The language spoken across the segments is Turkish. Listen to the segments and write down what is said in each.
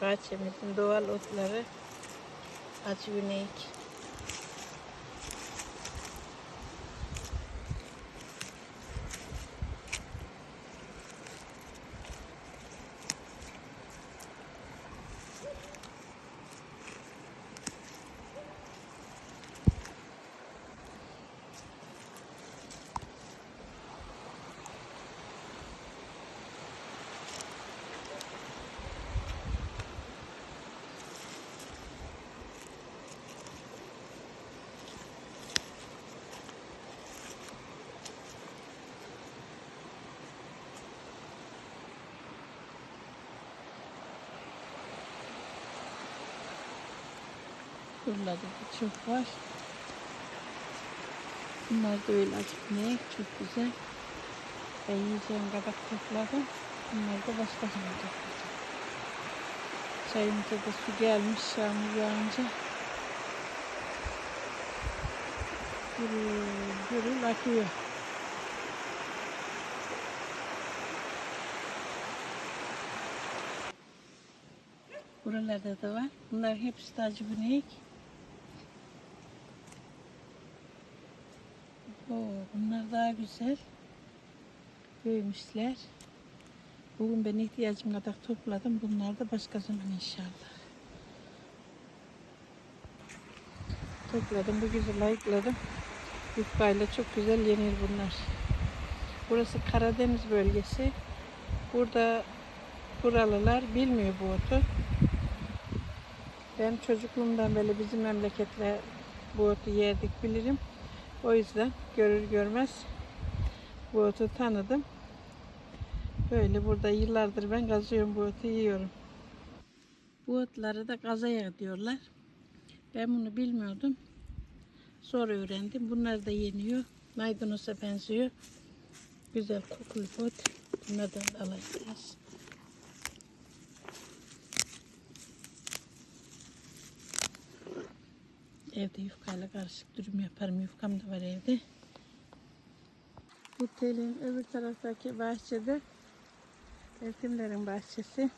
Bahçemizin doğal otları. Acı güneyik. Buralarda da çok var. Bunlar da öyle acık ne? Çok güzel. Ben yiyeceğim kabak topladım. Bunlar da başka zaman toplayacağım. Çayımıza da su gelmiş yağmur yağınca. Gürül gürül akıyor. Buralarda da var. Bunlar hepsi de acı Oo, bunlar daha güzel. Büyümüşler. Bugün ben ihtiyacım kadar topladım. Bunlar da başka zaman inşallah. Topladım. Bu güzel ayıkladım. Yufkayla çok güzel yenir bunlar. Burası Karadeniz bölgesi. Burada buralılar bilmiyor bu otu. Ben çocukluğumdan beri bizim memleketle bu otu yerdik bilirim. O yüzden görür görmez bu otu tanıdım. Böyle burada yıllardır ben kazıyorum bu otu yiyorum. Bu otları da gazaya diyorlar. Ben bunu bilmiyordum. Sonra öğrendim. Bunlar da yeniyor. Maydanoza benziyor. Güzel kokulu ot. Bunlardan da Evde yufkayla karışık dürüm yaparım. Yufkam da var evde. Bu telin öbür taraftaki bahçede Eltimlerin bahçesi.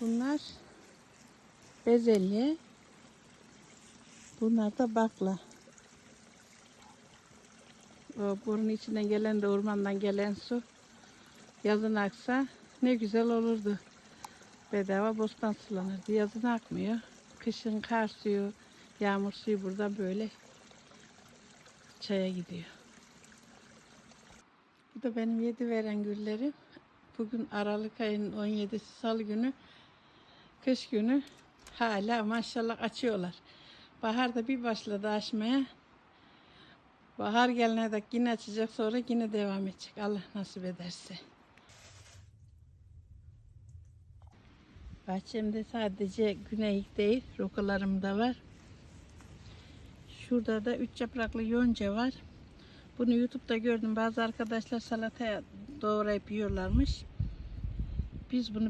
Bunlar bezelye. Bunlar da bakla. O burun içinden gelen de ormandan gelen su yazın aksa ne güzel olurdu. Bedava bostan sulanırdı. Yazın akmıyor. Kışın kar suyu, yağmur suyu burada böyle çaya gidiyor. Bu da benim yedi veren güllerim. Bugün Aralık ayının 17'si salı günü. Kış günü hala maşallah açıyorlar. Bahar da bir başladı açmaya. Bahar gelene dek yine açacak sonra yine devam edecek. Allah nasip ederse. Bahçemde sadece güneyik değil, rokalarım da var. Şurada da üç yapraklı yonca var. Bunu YouTube'da gördüm. Bazı arkadaşlar salataya doğrayıp yiyorlarmış. Biz bunu